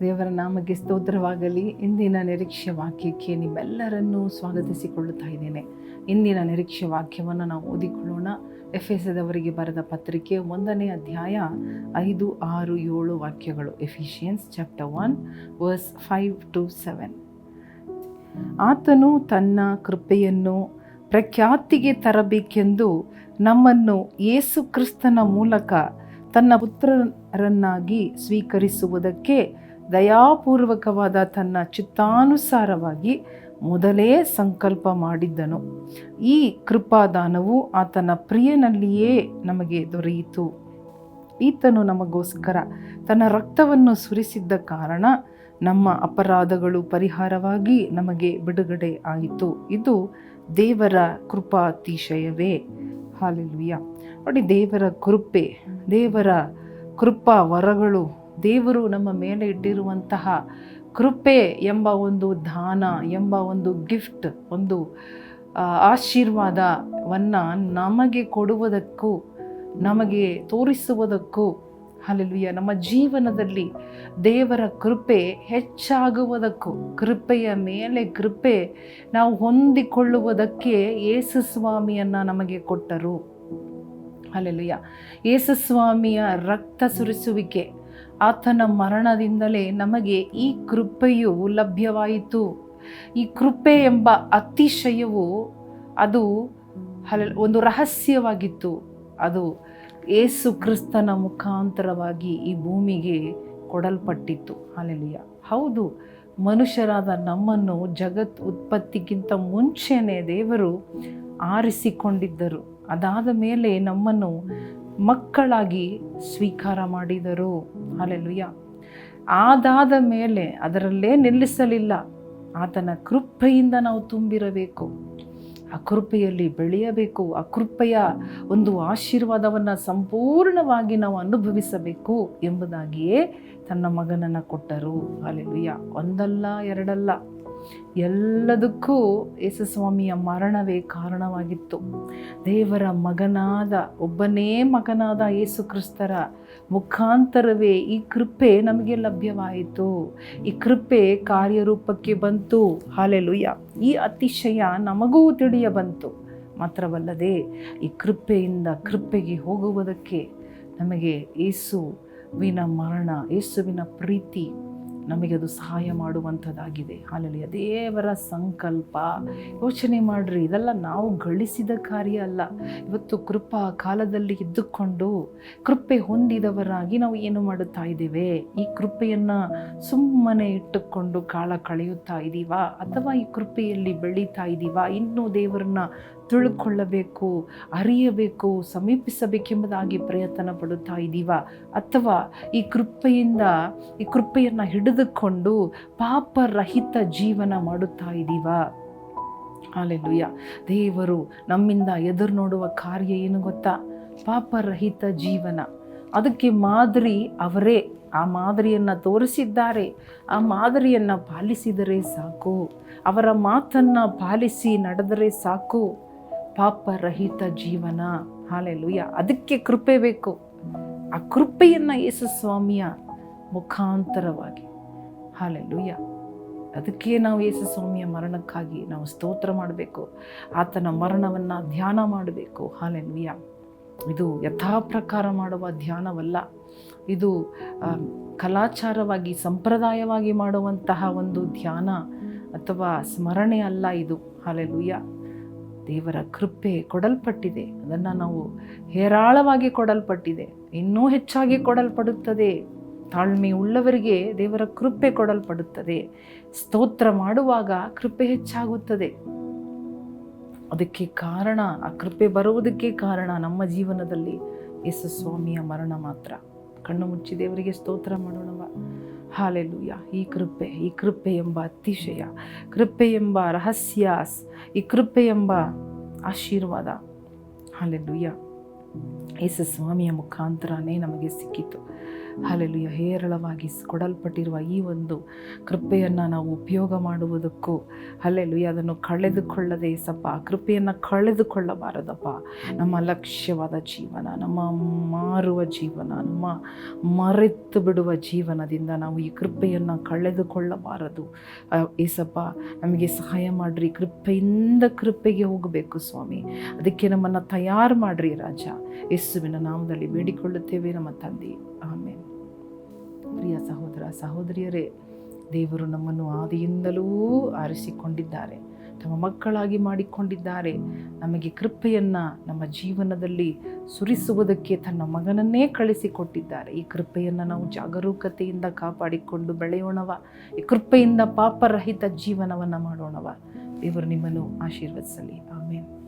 ದೇವರ ನಾಮಕ್ಕೆ ಸ್ತೋತ್ರವಾಗಲಿ. ಇಂದಿನ ನಿರೀಕ್ಷೆ ವಾಕ್ಯಕ್ಕೆ ನಿಮ್ಮೆಲ್ಲರನ್ನೂ ಸ್ವಾಗತಿಸಿಕೊಳ್ಳುತ್ತಾ ಇದ್ದೇನೆ. ಇಂದಿನ ನಿರೀಕ್ಷೆ ವಾಕ್ಯವನ್ನು ನಾವು ಓದಿಕೊಳ್ಳೋಣ. ಎಫ್ ಎಸದವರಿಗೆ ಬರೆದ ಪತ್ರಿಕೆ ಒಂದನೇ ಅಧ್ಯಾಯ ಐದು, ಆರು, ಏಳು ವಾಕ್ಯಗಳು. Ephesians chapter one, verse five to seven. ಆತನು ತನ್ನ ಕೃಪೆಯನ್ನು ಪ್ರಖ್ಯಾತಿಗೆ ತರಬೇಕೆಂದು ನಮ್ಮನ್ನು ಯೇಸು ಕ್ರಿಸ್ತನ ಮೂಲಕ ತನ್ನ ಪುತ್ರರನ್ನಾಗಿ ಸ್ವೀಕರಿಸುವುದಕ್ಕೆ ದಯಾಪೂರ್ವಕವಾದ ತನ್ನ ಚಿತ್ತಾನುಸಾರವಾಗಿ ಮೊದಲೇ ಸಂಕಲ್ಪ ಮಾಡಿದ್ದನು. ಈ ಕೃಪಾದಾನವು ಆತನ ಪ್ರಿಯನಲ್ಲಿಯೇ ನಮಗೆ ದೊರೆಯಿತು. ಈತನು ನಮಗೋಸ್ಕರ ತನ್ನ ರಕ್ತವನ್ನು ಸುರಿಸಿದ್ದ ಕಾರಣ ನಮ್ಮ ಅಪರಾಧಗಳು ಪರಿಹಾರವಾಗಿ ನಮಗೆ ಬಿಡುಗಡೆ ಆಯಿತು. ಇದು ದೇವರ ಕೃಪಾತಿಶಯವೇ. ಹಾಲೆಲುಯ್ಯ. ನೋಡಿ ದೇವರ ಕೃಪೆ, ದೇವರ ಕೃಪಾ ವರಗಳು ದೇವರು ನಮ್ಮ ಮೇಲೆ ಇಟ್ಟಿರುವಂತಹ ಕೃಪೆ ಎಂಬ ಒಂದು ದಾನ, ಎಂಬ ಒಂದು ಗಿಫ್ಟ್ ಒಂದು ಆಶೀರ್ವಾದವನ್ನು ನಮಗೆ ಕೊಡುವುದಕ್ಕೂ, ನಮಗೆ ತೋರಿಸುವುದಕ್ಕೂ ಅಲ್ಲೆಲುಯ್ಯ ನಮ್ಮ ಜೀವನದಲ್ಲಿ ದೇವರ ಕೃಪೆ ಹೆಚ್ಚಾಗುವುದಕ್ಕೂ, ಕೃಪೆಯ ಮೇಲೆ ಕೃಪೆ ನಾವು ಹೊಂದಿಕೊಳ್ಳುವುದಕ್ಕೆ ಯೇಸು ಸ್ವಾಮಿಯನ್ನು ನಮಗೆ ಕೊಟ್ಟರು. ಅಲ್ಲೆಲುಯ್ಯ ಯೇಸು ಸ್ವಾಮಿಯ ರಕ್ತ ಸುರಿಸುವಿಕೆ ಆತನ ಮರಣದಿಂದಲೇ ನಮಗೆ ಈ ಕೃಪೆಯು ಲಭ್ಯವಾಯಿತು. ಈ ಕೃಪೆ ಎಂಬ ಅತಿಶಯವು ಅದು ಹಲ ಒಂದು ರಹಸ್ಯವಾಗಿತ್ತು. ಅದು ಏಸು ಕ್ರಿಸ್ತನ ಮುಖಾಂತರವಾಗಿ ಈ ಭೂಮಿಗೆ ಕೊಡಲ್ಪಟ್ಟಿತ್ತು. ಅಲೆಲಿಯ ಹೌದು, ಮನುಷ್ಯರಾದ ನಮ್ಮನ್ನು ಜಗತ್ ಉತ್ಪತ್ತಿಗಿಂತ ಮುಂಚೆನೇ ದೇವರು ಆರಿಸಿಕೊಂಡಿದ್ದರು. ಅದಾದ ಮೇಲೆ ನಮ್ಮನ್ನು ಮಕ್ಕಳಾಗಿ ಸ್ವೀಕಾರ ಮಾಡಿದರು. ಅಲ್ಲೆಲುಯ್ಯ ಆದಾದ ಮೇಲೆ ಅದರಲ್ಲೇ ನಿಲ್ಲಿಸಲಿಲ್ಲ. ಆತನ ಕೃಪೆಯಿಂದ ನಾವು ತುಂಬಿರಬೇಕು. ಆ ಕೃಪೆಯಲ್ಲಿ ಬೆಳೆಯಬೇಕು. ಆ ಕೃಪೆಯ ಒಂದು ಆಶೀರ್ವಾದವನ್ನು ಸಂಪೂರ್ಣವಾಗಿ ನಾವು ಅನುಭವಿಸಬೇಕು ಎಂಬುದಾಗಿಯೇ ತನ್ನ ಮಗನನ್ನು ಕೊಟ್ಟರು. ಅಲ್ಲೆಲುಯ್ಯ ಒಂದಲ್ಲ, ಎರಡಲ್ಲ. ಎಲ್ಲದಕ್ಕೂ ಯೇಸುಸ್ವಾಮಿಯ ಮರಣವೇ ಕಾರಣವಾಗಿತ್ತು. ದೇವರ ಮಗನಾದ, ಒಬ್ಬನೇ ಮಗನಾದ ಯೇಸು ಕ್ರಿಸ್ತರ ಮುಖಾಂತರವೇ ಈ ಕೃಪೆ ನಮಗೆ ಲಭ್ಯವಾಯಿತು. ಈ ಕೃಪೆ ಕಾರ್ಯರೂಪಕ್ಕೆ ಬಂತು. ಹಾಲೆಲುಯ್ಯ. ಈ ಅತಿಶಯ ನಮಗೂ ತಿಳಿಯ ಬಂತು. ಮಾತ್ರವಲ್ಲದೆ ಈ ಕೃಪೆಯಿಂದ ಕೃಪೆಗೆ ಹೋಗುವುದಕ್ಕೆ ನಮಗೆ ಯೇಸುವಿನ ಮರಣ, ಯೇಸುವಿನ ಪ್ರೀತಿ ನಮಗೆ ಅದು ಸಹಾಯ ಮಾಡುವಂಥದ್ದಾಗಿದೆ. ಹಾಲಲ್ಲಿ ದೇವರ ಸಂಕಲ್ಪ. ಯೋಚನೆ ಮಾಡ್ರಿ. ಇದೆಲ್ಲ ನಾವು ಗಳಿಸಿದ ಕಾರ್ಯ ಅಲ್ಲ. ಇವತ್ತು ಕೃಪಾ ಕಾಲದಲ್ಲಿ ಇದ್ದುಕೊಂಡು ಕೃಪೆ ಹೊಂದಿದವರಾಗಿ ನಾವು ಏನು ಮಾಡುತ್ತಾ ಇದ್ದೇವೆ? ಈ ಕೃಪೆಯನ್ನು ಸುಮ್ಮನೆ ಇಟ್ಟುಕೊಂಡು ಕಾಲ ಕಳೆಯುತ್ತಾ ಇದ್ದೀವಾ ಅಥವಾ ಈ ಕೃಪೆಯಲ್ಲಿ ಬೆಳೀತಾ ಇದ್ದೀವಾ ಇನ್ನೂ ದೇವರನ್ನ ತಿಳ್ಕೊಳ್ಳಬೇಕು, ಅರಿಯಬೇಕು, ಸಮೀಪಿಸಬೇಕೆಂಬುದಾಗಿ ಪ್ರಯತ್ನ ಪಡುತ್ತಾ ಇದ್ದೀವಾ ಅಥವಾ ಈ ಕೃಪೆಯಿಂದ, ಈ ಕೃಪೆಯನ್ನು ಹಿಡಿದುಕೊಂಡು ಪಾಪರಹಿತ ಜೀವನ ಮಾಡುತ್ತಾ ಇದ್ದೀವ? ಅಲ್ಲೆಲ್ಲುಯ್ಯ ದೇವರು ನಮ್ಮಿಂದ ಎದುರು ನೋಡುವ ಕಾರ್ಯ ಏನು ಗೊತ್ತಾ? ಪಾಪರಹಿತ ಜೀವನ. ಅದಕ್ಕೆ ಮಾದರಿ ಅವರೇ. ಆ ಮಾದರಿಯನ್ನು ತೋರಿಸಿದ್ದಾರೆ. ಆ ಮಾದರಿಯನ್ನು ಪಾಲಿಸಿದರೆ ಸಾಕು. ಅವರ ಮಾತನ್ನು ಪಾಲಿಸಿ ನಡೆದರೆ ಸಾಕು. ಪಾಪರಹಿತ ಜೀವನ. ಹಾಲೆಲುಯ್ಯ. ಅದಕ್ಕೆ ಕೃಪೆ ಬೇಕು. ಆ ಕೃಪೆಯನ್ನು ಯೇಸು ಸ್ವಾಮಿಯ ಮುಖಾಂತರವಾಗಿ. ಹಾಲೆಲುಯ್ಯ ಅದಕ್ಕೆ ನಾವು ಯೇಸು ಸ್ವಾಮಿಯ ಮರಣಕ್ಕಾಗಿ ನಾವು ಸ್ತೋತ್ರ ಮಾಡಬೇಕು. ಆತನ ಮರಣವನ್ನು ಧ್ಯಾನ ಮಾಡಬೇಕು. ಹಾಲೆಲ್ಲೂಯ್ಯ ಇದು ಯಥಾಪ್ರಕಾರ ಮಾಡುವ ಧ್ಯಾನವಲ್ಲ. ಇದು ಕಲಾಚಾರವಾಗಿ, ಸಂಪ್ರದಾಯವಾಗಿ ಮಾಡುವಂತಹ ಒಂದು ಧ್ಯಾನ ಅಥವಾ ಸ್ಮರಣೆ ಅಲ್ಲ ಇದು. ಹಾಲೆಲ್ಲೂಯ್ಯ ದೇವರ ಕೃಪೆ ಕೊಡಲ್ಪಟ್ಟಿದೆ. ಅದನ್ನು ನಾವು ಹೇರಾಳವಾಗಿ ಕೊಡಲ್ಪಟ್ಟಿದೆ. ಇನ್ನೂ ಹೆಚ್ಚಾಗಿ ಕೊಡಲ್ಪಡುತ್ತದೆ. ತಾಳ್ಮೆ ಉಳ್ಳವರಿಗೆ ದೇವರ ಕೃಪೆ ಕೊಡಲ್ಪಡುತ್ತದೆ. ಸ್ತೋತ್ರ ಮಾಡುವಾಗ ಕೃಪೆ ಹೆಚ್ಚಾಗುತ್ತದೆ. ಅದಕ್ಕೆ ಕಾರಣ, ಆ ಕೃಪೆ ಬರುವುದಕ್ಕೆ ಕಾರಣ ನಮ್ಮ ಜೀವನದಲ್ಲಿ ಯೇಸು ಸ್ವಾಮಿಯ ಮರಣ ಮಾತ್ರ. ಕಣ್ಣು ಮುಚ್ಚಿ ದೇವರಿಗೆ ಸ್ತೋತ್ರ ಮಾಡೋಣವ. ಹಾಲೆಲುಯ್ಯ ಈ ಕೃಪೆ ಈ ಕೃಪೆ ಎಂಬ ಅತಿಶಯ, ಕೃಪೆ ಎಂಬ ರಹಸ್ಯ, ಈ ಕೃಪೆ ಎಂಬ ಆಶೀರ್ವಾದ. ಹಾಲೆಲುಯ್ಯ ಯೇಸು ಸ್ವಾಮಿಯ ಮುಖಾಂತರನೇ ನಮಗೆ ಸಿಕ್ಕಿತು. ಹಲೆಲುಯ ಹೇರಳವಾಗಿ ಕೊಡಲ್ಪಟ್ಟಿರುವ ಈ ಒಂದು ಕೃಪೆಯನ್ನು ನಾವು ಉಪಯೋಗ ಮಾಡುವುದಕ್ಕೂ ಹಲೆಲುಯ ಅದನ್ನು ಕಳೆದುಕೊಳ್ಳದೆ, ಸಪ್ಪ ಕೃಪೆಯನ್ನು ಕಳೆದುಕೊಳ್ಳಬಾರದಪ್ಪ. ನಮ್ಮ ಲಕ್ಷ್ಯವಾದ ಜೀವನ, ನಮ್ಮ ಮಾರುವ ಜೀವನ, ನಮ್ಮ ಮರೆತು ಬಿಡುವ ಜೀವನದಿಂದ ನಾವು ಈ ಕೃಪೆಯನ್ನು ಕಳೆದುಕೊಳ್ಳಬಾರದು. ಏಸಪ್ಪ, ನಮಗೆ ಸಹಾಯ ಮಾಡಿರಿ. ಕೃಪೆಯಿಂದ ಕೃಪೆಗೆ ಹೋಗಬೇಕು ಸ್ವಾಮಿ. ಅದಕ್ಕೆ ನಮ್ಮನ್ನು ತಯಾರು ಮಾಡಿರಿ ರಾಜ. ಯೇಸುವಿನ ನಾಮದಲ್ಲಿ ಬೇಡಿಕೊಳ್ಳುತ್ತೇವೆ ನಮ್ಮ ತಂದೆ. ಆಮೇಲೆ ಪ್ರಿಯ ಸಹೋದರ, ಸಹೋದರಿಯರೇ, ದೇವರು ನಮ್ಮನ್ನು ಆದಿಯಿಂದಲೂ ಆರಿಸಿಕೊಂಡಿದ್ದಾರೆ. ತಮ್ಮ ಮಕ್ಕಳಾಗಿ ಮಾಡಿಕೊಂಡಿದ್ದಾರೆ. ನಮಗೆ ಕೃಪೆಯನ್ನು ನಮ್ಮ ಜೀವನದಲ್ಲಿ ಸುರಿಸುವುದಕ್ಕೆ ತನ್ನ ಮಗನನ್ನೇ ಕಳಿಸಿಕೊಟ್ಟಿದ್ದಾರೆ. ಈ ಕೃಪೆಯನ್ನು ನಾವು ಜಾಗರೂಕತೆಯಿಂದ ಕಾಪಾಡಿಕೊಂಡು ಬೆಳೆಯೋಣವ. ಈ ಕೃಪೆಯಿಂದ ಪಾಪರಹಿತ ಜೀವನವನ್ನು ಮಾಡೋಣವ. ದೇವರು ನಿಮ್ಮನ್ನು ಆಶೀರ್ವದಿಸಲಿ. ಆಮೇಲೆ